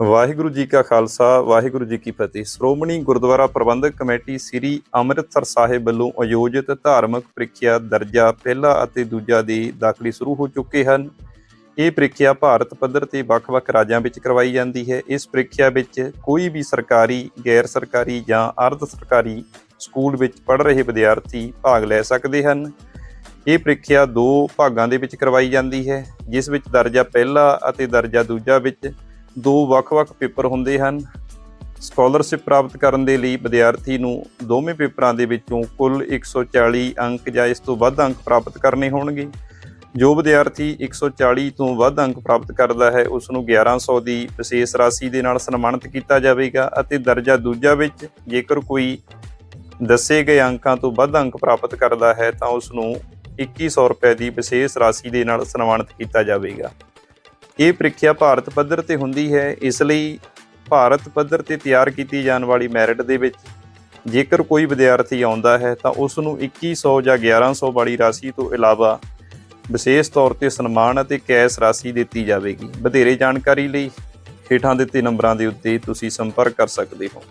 ਵਾਹਿਗੁਰੂ ਜੀ ਕਾ ਖਾਲਸਾ, ਵਾਹਿਗੁਰੂ ਜੀ ਕੀ ਫਤਿਹ। ਸ਼੍ਰੋਮਣੀ ਗੁਰਦੁਆਰਾ ਪ੍ਰਬੰਧਕ ਕਮੇਟੀ ਸ੍ਰੀ ਅੰਮ੍ਰਿਤਸਰ ਸਾਹਿਬ ਵੱਲੋਂ ਆਯੋਜਿਤ ਧਾਰਮਿਕ ਪ੍ਰੀਖਿਆ ਦਰਜਾ ਪਹਿਲਾ ਅਤੇ ਦੂਜਾ ਦੀ ਦਾਖਲੀ ਸ਼ੁਰੂ ਹੋ ਚੁੱਕੇ ਹਨ। ਇਹ ਪ੍ਰੀਖਿਆ ਭਾਰਤ ਪੱਧਰ ਤੇ ਵੱਖ-ਵੱਖ ਰਾਜਾਂ ਵਿੱਚ ਕਰਵਾਈ ਜਾਂਦੀ ਹੈ। ਇਸ ਪ੍ਰੀਖਿਆ ਵਿੱਚ ਕੋਈ ਵੀ ਸਰਕਾਰੀ, ਗੈਰ ਸਰਕਾਰੀ ਜਾਂ ਅਰਧ ਸਰਕਾਰੀ ਸਕੂਲ ਵਿੱਚ ਪੜ੍ਹ ਰਹੇ ਵਿਦਿਆਰਥੀ ਭਾਗ ਲੈ ਸਕਦੇ ਹਨ। ਇਹ ਪ੍ਰੀਖਿਆ ਦੋ ਭਾਗਾਂ ਦੇ ਵਿੱਚ ਕਰਵਾਈ ਜਾਂਦੀ ਹੈ, ਜਿਸ ਵਿੱਚ ਦਰਜਾ ਪਹਿਲਾ ਅਤੇ ਦਰਜਾ ਦੂਜਾ ਵਿੱਚ ਦੋ ਵੱਖ-ਵੱਖ ਪੇਪਰ ਹੁੰਦੇ ਹਨ। ਸਕਾਲਰਸ਼ਿਪ ਪ੍ਰਾਪਤ ਕਰਨ ਦੇ ਲਈ ਵਿਦਿਆਰਥੀ ਨੂੰ ਦੋਵੇਂ ਪੇਪਰਾਂ ਦੇ ਵਿੱਚੋਂ ਕੁੱਲ 140 ਅੰਕ ਜਾਂ ਇਸ ਤੋਂ ਵੱਧ ਅੰਕ ਪ੍ਰਾਪਤ ਕਰਨੇ ਹੋਣਗੇ। ਜੋ ਵਿਦਿਆਰਥੀ 140 ਤੋਂ ਵੱਧ ਅੰਕ ਪ੍ਰਾਪਤ ਕਰਦਾ ਹੈ, ਉਸ ਨੂੰ 1100 ਦੀ ਵਿਸ਼ੇਸ਼ ਰਾਸ਼ੀ ਦੇ ਨਾਲ ਸਨਮਾਨਿਤ ਕੀਤਾ ਜਾਵੇਗਾ ਅਤੇ ਦਰਜਾ ਦੂਜਾ ਵਿੱਚ ਜੇਕਰ ਕੋਈ ਦੱਸੇ ਗਏ ਅੰਕਾਂ ਤੋਂ ਵੱਧ ਅੰਕ ਪ੍ਰਾਪਤ ਕਰਦਾ ਹੈ, ਤਾਂ ਉਸ ਨੂੰ 2100 ਰੁਪਏ ਦੀ ਵਿਸ਼ੇਸ਼ ਰਾਸ਼ੀ ਦੇ ਨਾਲ ਸਨਮਾਨਿਤ ਕੀਤਾ ਜਾਵੇਗਾ। ਇਹ ਪ੍ਰੀਖਿਆ ਭਾਰਤ ਪੱਧਰ ਤੇ ਹੁੰਦੀ ਹੈ, ਇਸ ਲਈ ਭਾਰਤ ਪੱਧਰ ਤੇ ਤਿਆਰ ਕੀਤੀ ਜਾਣ ਵਾਲੀ ਮੈਰਿਟ ਦੇ ਵਿੱਚ ਜੇਕਰ ਕੋਈ ਵਿਦਿਆਰਥੀ ਆਉਂਦਾ ਹੈ, ਤਾਂ ਉਸ ਨੂੰ 2100 ਜਾਂ 1100 ਵਾਲੀ ਰਾਸ਼ੀ ਤੋਂ ਇਲਾਵਾ ਵਿਸ਼ੇਸ਼ ਤੌਰ ਤੇ ਸਨਮਾਨ ਅਤੇ ਕੈਸ਼ ਰਾਸ਼ੀ ਦਿੱਤੀ ਜਾਵੇਗੀ। ਵਧੇਰੇ ਜਾਣਕਾਰੀ ਲਈ ਹੇਠਾਂ ਦਿੱਤੇ ਨੰਬਰਾਂ ਦੇ ਉੱਤੇ ਤੁਸੀਂ ਸੰਪਰਕ ਕਰ ਸਕਦੇ ਹੋ।